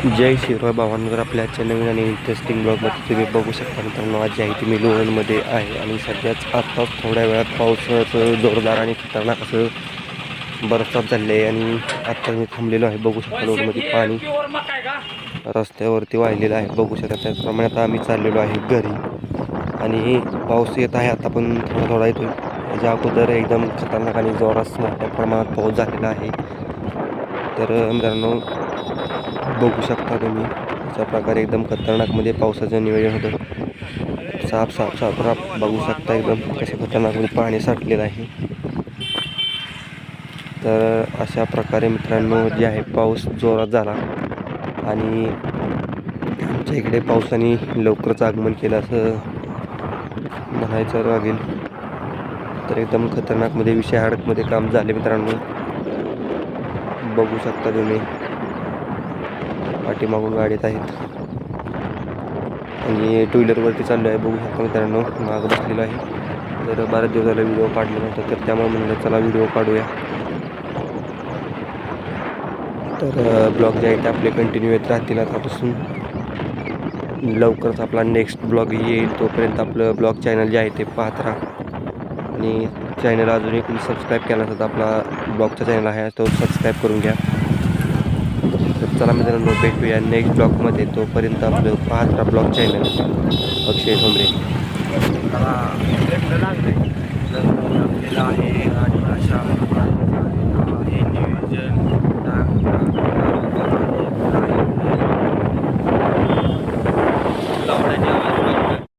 जय शिवराय भावांवर आपल्या आजच्या नवीन आणि इंटरेस्टिंग ब्लॉगमध्ये तुम्ही बघू शकता मित्रांनो आज जी आहे ती मी लोणमध्ये आहे आणि सध्याच आत्ताच थोड्या वेळात पावसाचं जोरदार आणि खतरनाक असं बरसात झालेलं आहे आणि आत्ता मी थांबलेलो आहे बघू शकता लोणमध्ये पाणी रस्त्यावरती वाहिलेलं आहे बघू शकता त्याचप्रमाणे आता आम्ही चाललेलो आहे घरी. आणि पाऊस येत आहे आता पण थोडा थोडा येतो त्याच्या म्हणजे अगोदर एकदम खतरनाक आणि जोरात मोठ्या प्रमाणात पाऊस झालेला आहे. तर मित्रांनो बघू शकता तुम्ही अशा प्रकारे एकदम खतरनाकमध्ये पावसाचं नियोजन होतं. साफ साफ साफ राफ बघू शकता एकदम कसं खतरनाकमध्ये म्हणजे पाणी साठलेलं आहे. तर अशा प्रकारे मित्रांनो जे आहे पाऊस जोरात झाला आणि आमच्या इकडे पावसाने लवकरच आगमन केलं असं म्हणायचं लागेल तर एकदम खतरनाकमध्ये विषय हडकमध्ये काम झाले मित्रांनो. बघू शकता तुम्ही. पाठीमागून गाडीत आहेत. आणि टू व्हीलरवरती चाललो आहे. बघू शकता मित्रांनो माग बसलेलो आहे. तर बऱ्याच दिवसाला व्हिडिओ काढला नव्हता तर त्यामुळे म्हणलं चला व्हिडिओ काढूया. तर ब्लॉग जे आहेत ते आपले कंटिन्यू येत राहतील आतापासून. लवकरच आपला नेक्स्ट ब्लॉग येईल. तोपर्यंत आपलं ब्लॉग चॅनल जे आहे ते पाहत राहा. आणि चॅनल अजून एक तुम्ही सबस्क्राईब केला तर आपला ब्लॉगचा चॅनल आहे तो सबस्क्राईब करून घ्या. तर चला मित्रांनो भेटूया नेक्स्ट ब्लॉगमध्ये. तोपर्यंत आपलं पाहत ब्लॉग चॅनल. अक्षय ठोंबरे.